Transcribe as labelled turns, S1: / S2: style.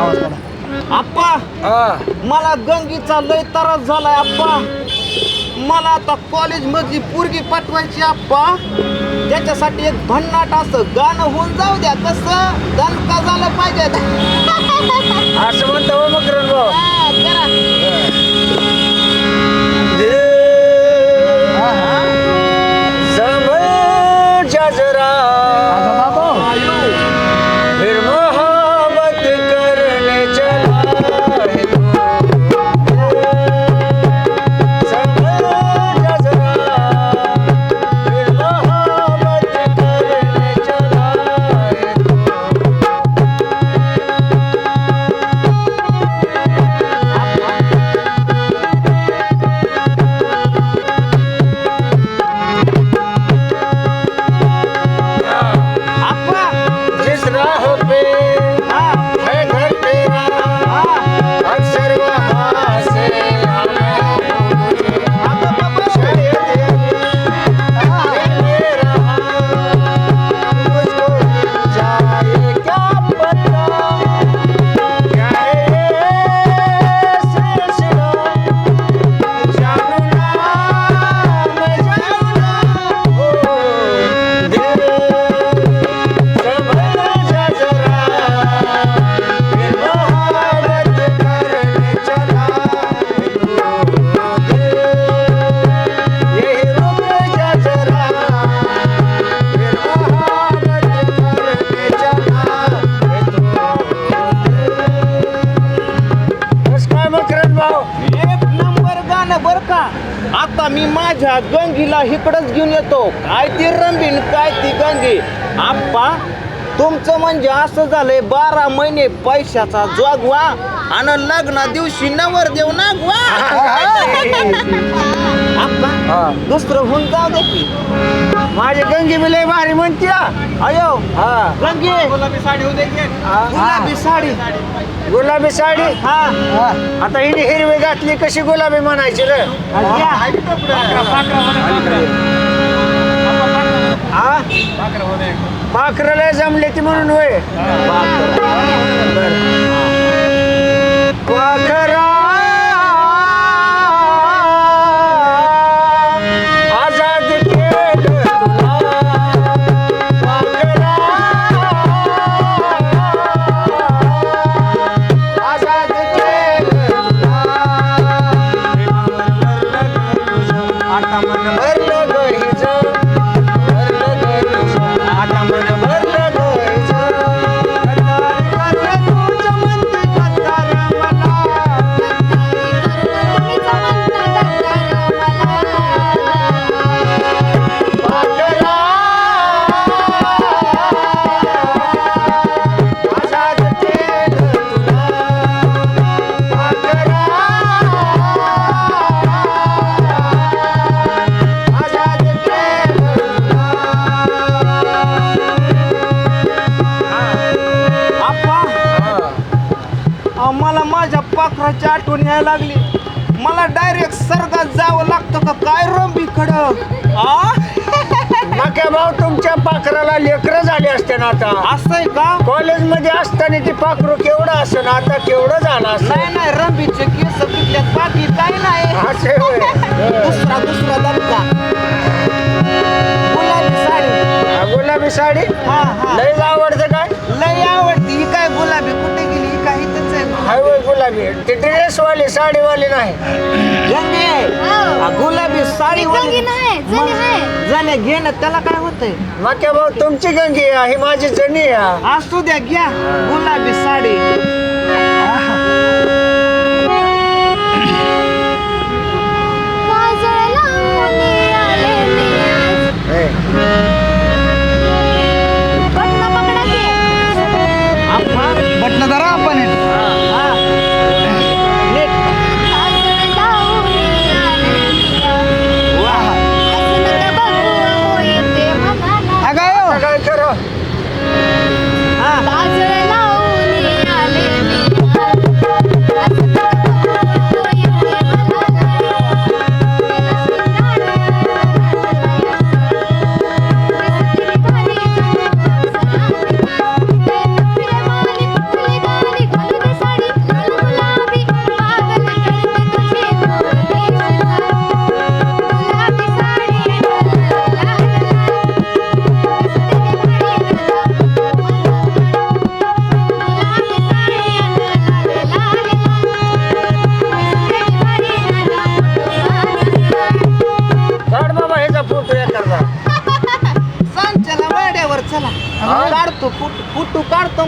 S1: काढा
S2: आप्पा मला गंगीचा लय त्रास झालाय आप्पा. मला आता कॉलेज मधली पोरगी पाठवायची आप्पा. त्याच्यासाठी एक भन्नाट असं गाणं होऊन जाऊ द्या. कसं दणका झालं पाहिजे.
S1: असं म्हणतो हो मग
S2: आता मी माझ्या गंगीला इकडंच घेऊन येतो. काय ती रंबीन काय ती गंगी? आप्पा तुमचं म्हणजे असं झालंय बारा महिने पैशाचा जोगवा आणि लग्ना दिवशी नवर देव नागवा आप्पा दुसरं होऊन जाऊ दे की.
S1: गंगी मिले भारी म्हणती.
S2: अयो
S1: हा.
S2: गंगी गुलाबी साडी गुलाबी साडी.
S1: गुलाबी साडी?
S2: हा.
S1: आता हिने हिरवी घातली कशी गुलाबी म्हणायची रे? पाखरला जमले ती म्हणून होय. पाखरा
S2: 있는데 पाखराची आठवण यायला लागली. मला डायरेक्ट सर्गात जावं लागतं का? काय रंबी खडक आ?
S1: नका भाऊ तुमच्या पाखराला लेकरं झाले असते ना आता.
S2: असं आहे का?
S1: कॉलेजमध्ये असताना ती पाखरू केवढं असं ना आता केवढं झालं असं?
S2: नाही नाही रंबीचे केस पिकल्यात बाकी काय नाही. गुलाबी
S1: ती ड्रेसवाली साडीवाली नाही.
S2: हा, गुलाबी साडी
S3: गंगी नाही, आहे.
S2: जणे घेणं त्याला काय होतंय?
S1: नका भाऊ तुमची गंगी आहे ही माझी जणी आहे.
S2: असू द्या घ्या. गुलाबी साडी. काढतो कुट- कुटू काढतो